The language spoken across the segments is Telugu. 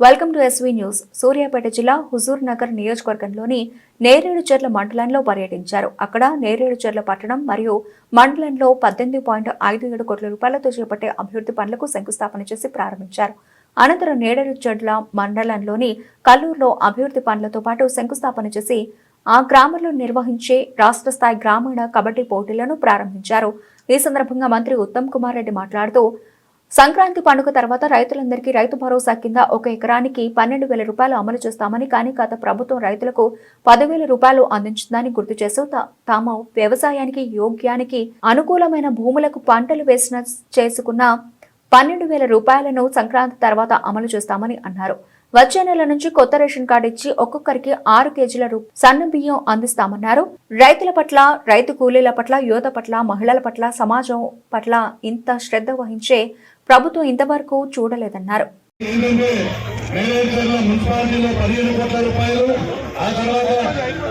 Welcome to SV news. Suryapet జిల్లా హుజూర్ నగర్ నియోజకవర్గంలోని నేరేడుచర్ల మండలంలో పర్యటించారు. అక్కడ నేరేడు చెర్ల పట్టణం మరియు మండలంలో పద్దెనిమిది పాయింట్ ఐదు ఏడు కోట్ల రూపాయలతో చేపట్టే అభివృద్ధి పనులకు శంకుస్థాపన చేసి ప్రారంభించారు. అనంతరం నేరేడు చెర్ల మండలంలోని కల్లూరులో అభివృద్ధి పనులతో పాటు శంకుస్థాపన చేసి ఆ గ్రామంలో నిర్వహించే రాష్ట్ర స్థాయి గ్రామీణ కబడ్డీ పోటీలను ప్రారంభించారు. ఈ సందర్భంగా మంత్రి ఉత్తమ్ కుమార్ రెడ్డి మాట్లాడుతూ సంక్రాంతి పండుగ తర్వాత రైతులందరికీ రైతు భరోసా కింద ఒక ఎకరానికి పన్నెండు వేల రూపాయలు అమలు చేస్తామని కానీ గత ప్రభుత్వం రైతులకు పదివేల రూపాయలు అందించిందని గుర్తు చేస్తూ తాము వ్యవసాయానికి యోగ్యానికి అనుకూలమైన భూములకు పంటలు వేసిన చేసుకున్న పన్నెండు వేల రూపాయలను సంక్రాంతి తర్వాత అమలు చేస్తామని అన్నారు. వచ్చే నెల నుంచి కొత్త రేషన్ కార్డు ఇచ్చి ఒక్కొక్కరికి ఆరు కేజీల సన్న బియ్యం అందిస్తామన్నారు. రైతుల పట్ల రైతు కూలీల పట్ల యువత పట్ల మహిళల పట్ల సమాజం పట్ల ఇంత శ్రద్ధ వహించే ప్రభుత్వం ఇంతవరకు చూడలేదన్నారు. ఏంటంటే పదిహేను కోట్ల రూపాయలు ఆ తర్వాత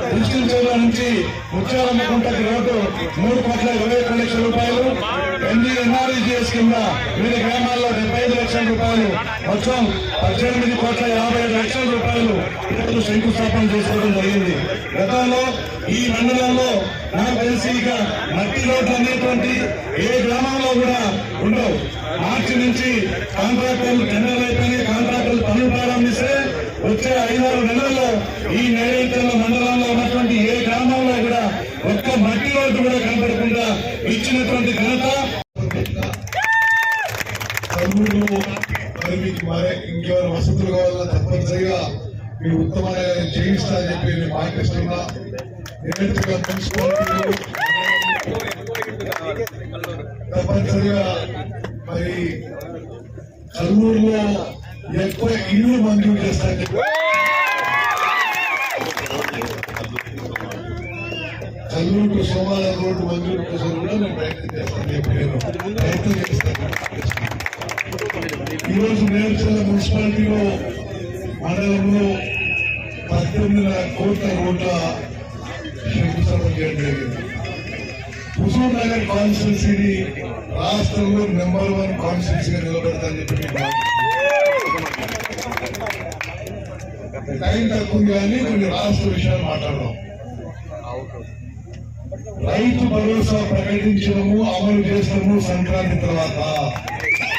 డిజిటల్ జిల్లా నుంచి ముత్యాలమ్మ గుంటకి రోడ్డు మూడు కోట్ల ఇరవై ఒక్క లక్షల రూపాయలు ఎన్డీ ఎన్ఆర్ఈజీఎస్ కింద వివిధ గ్రామాల్లో డెబ్బై ఐదు లక్షల రూపాయలు మొత్తం పద్దెనిమిది కోట్ల యాభై లక్షల రూపాయలు శంకుస్థాపన చేసుకోవడం జరిగింది. గతంలో ఈ మండలంలో నాకు తెలిసి ఇక మట్టి రోడ్లు అనేటువంటి ఏ గ్రామంలో కూడా ఉండవు. మార్చి నుంచి కాంట్రాక్టర్లు టెండర్లు అయిపోయినాయి. కాంట్రాక్టర్లు పనులు ప్రారంభిస్తే వచ్చే ఐదారు నెలల్లో ఈ నేరేడుచల్ల మండలంలో ఉన్నటువంటి ఏ గ్రామంలో కూడా ఒక్క మట్టి రోడ్డు కూడా కనపడకుండా ఇచ్చినటువంటి ఘనత తమ్ముళ్ళు మరి మీకు మరే వసతులు కావాలన్నా తప్పనిసరిగా మీ ఉత్తమంగా చేయిస్తా అని చెప్పి నేను మాటిస్తున్నా నేరుగా మున్సిపాలిటీలు తప్పనిసరిగా మరి కల్లూరులో ఎక్కువ ఇల్లు మంజూరు చేస్తారని చెప్పి. కల్లూరు సోమాల రోడ్డు మంజూరు కోసం కూడా నేను ప్రయత్నం చేస్తాను చెప్పి నేను ప్రయత్నం చేస్తాను ఈరోజు నేర్చుకున్న మున్సిపాలిటీలో మండలంలో పద్దెనిమిది కోట్ల రోడ్ల శంకుస్థాపన చేయడం జరిగింది. హుజూర్ నగర్ కాన్స్టిట్యున్సీని రాష్ట్రంలో నెంబర్ వన్ కాన్స్టిట్యున్సీగా నిలబెడతానని చెప్పి టైం తక్కువ ఉంది కానీ కొన్ని రాష్ట్ర విషయాలు మాట్లాడదాం. రైతు భరోసా ప్రకటించడము అమలు చేస్తాము సంక్రాంతి తర్వాత.